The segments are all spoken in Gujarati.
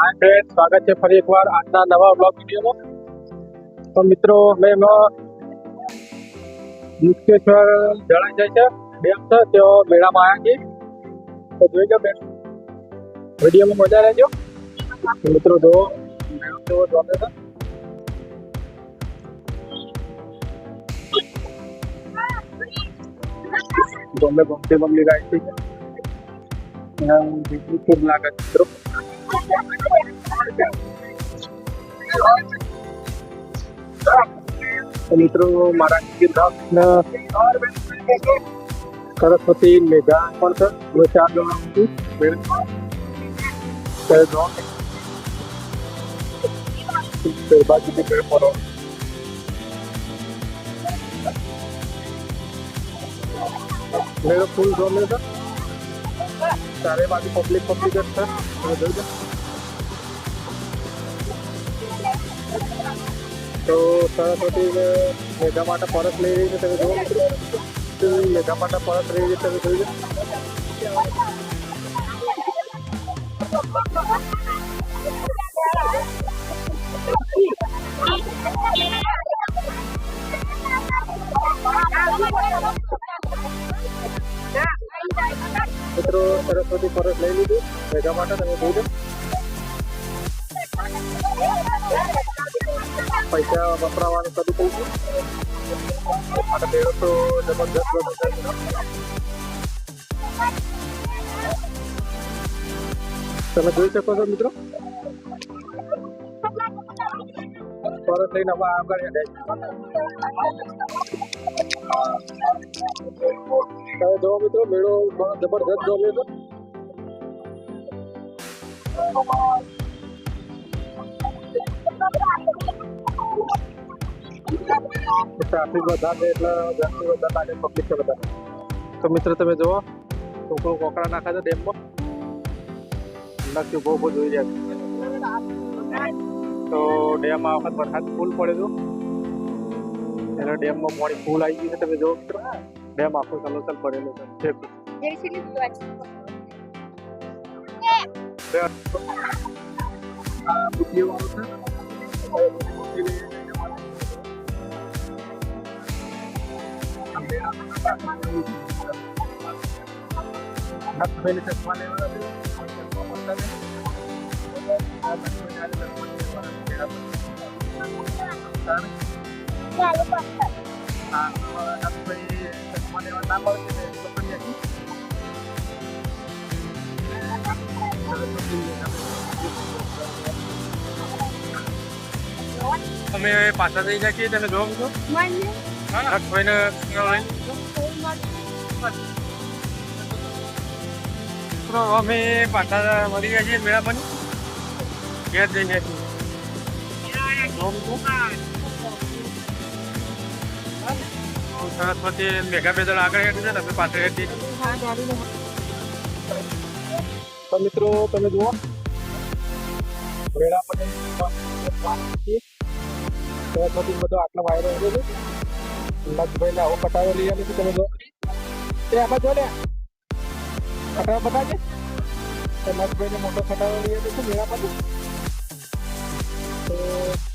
હાય ફ્રેન્ડ સ્વાગત છે ફરી એકવાર આજના નવા બ્લોગ વિડીયોમાં તો મિત્રો અમે એમાં મુક્તેશ્વર જણાઈ જાય છે ડેમ છે તેઓ મેળામાં આવ્યા છીએ તો જોઈ જાઓ બેન વિડીયોમાં મજા લેજો તો મિત્રો જો મેળો કેવો ગમે છે ગમે ગમતી બમલી ગાય છે બીજું ખૂબ લાગે છે મિત્રો તો મિત્રો મારા સિદ્ધાર્થ સરસ્વતી મેઘા પણ છે હું ચાર જણા છું બેન તો જો તે બાજુથી પેડ પર મેળો ફૂલ ગમે છે ચારે બાજુ પબ્લિક પબ્લિક જ છે તમે જોઈ લો તો સરસ્વતી મેઘા માટે પરત લઈ રહી છે તમે જુઓ મિત્રો તો મેઘા માટે પરત લઈ રહી છે તમે જોઈ સરસ્વતી પરત લઈ લીધું. મેઘા માટે તમે જોઈ લો પૈસા વપરાવાનું શરૂ થઈ ગયું. અને મેળો તો જબરદસ્ત તમે જોઈ શકો છો મિત્રો? પરત લઈને તમે જો મિત્રો, મેળો જબરદસ્ત ગમ્યો છે. ટ્રાફિક વધારે એટલે વ્યક્તિ વધારે લાગે પબ્લિક છે વધારે. તો મિત્ર, તમે જુઓ છોકરો કોકડા નાખે છે ડેમમાં. નક્કી બહુ બહુ જોઈ રહ્યા તો ડેમમાં આ વખત વરસાદ ફૂલ પડ્યો હતો એટલે ડેમમાં પાણી ફૂલ આવી ગયું છે તમે જુઓ મિત્રો ડેમ આખો સલોસલ ભરેલો છે છેક. અમે પાછા થઈ ગયા છીએ તમે જોવો છો નખભાઈને મિત્રો અમે પાછા મળી ગયા છીએ મેળા બની ઘેર જઈને સરસ્વતી મેઘા આગળ છે પાછળ મિત્રો, તમે જુઓ. મેળા પછી બધો આટલા વાયરો આવ્યો છે. લક્ષભાઈને આવો પટાવો લઈ આવી તમે જો જો ને. બતાજે તો લક્ષભાઈને મોટો ખટાવો લઈ આવે છે મેળા પછી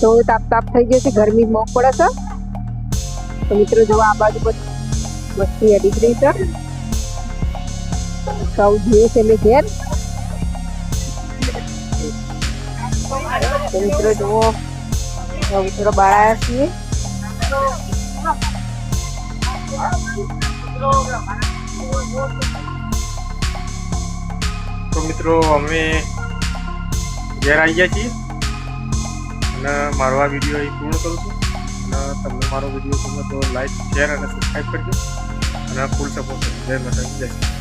તો તાપ તાપ થઈ જશે ગરમી મોક પડે છે. તો મિત્રો જોવા આ બાજુ પર વસ્તી અડી રહી છે સૌ જોઈએ છે એટલે ઘેર. તો મિત્રો જુઓ મિત્રો બાળાયા છીએ. તો મિત્રો અમે ઘેર આવી ગયા છીએ. અને મારો આ વીડિયો અહીં પૂર્ણ કરું છું. અને તમને મારો વીડિયો ગમે તો લાઈક શેર અને સબસ્ક્રાઈબ કરજો. અને ફૂલ સપોર્ટ જય માતા જય.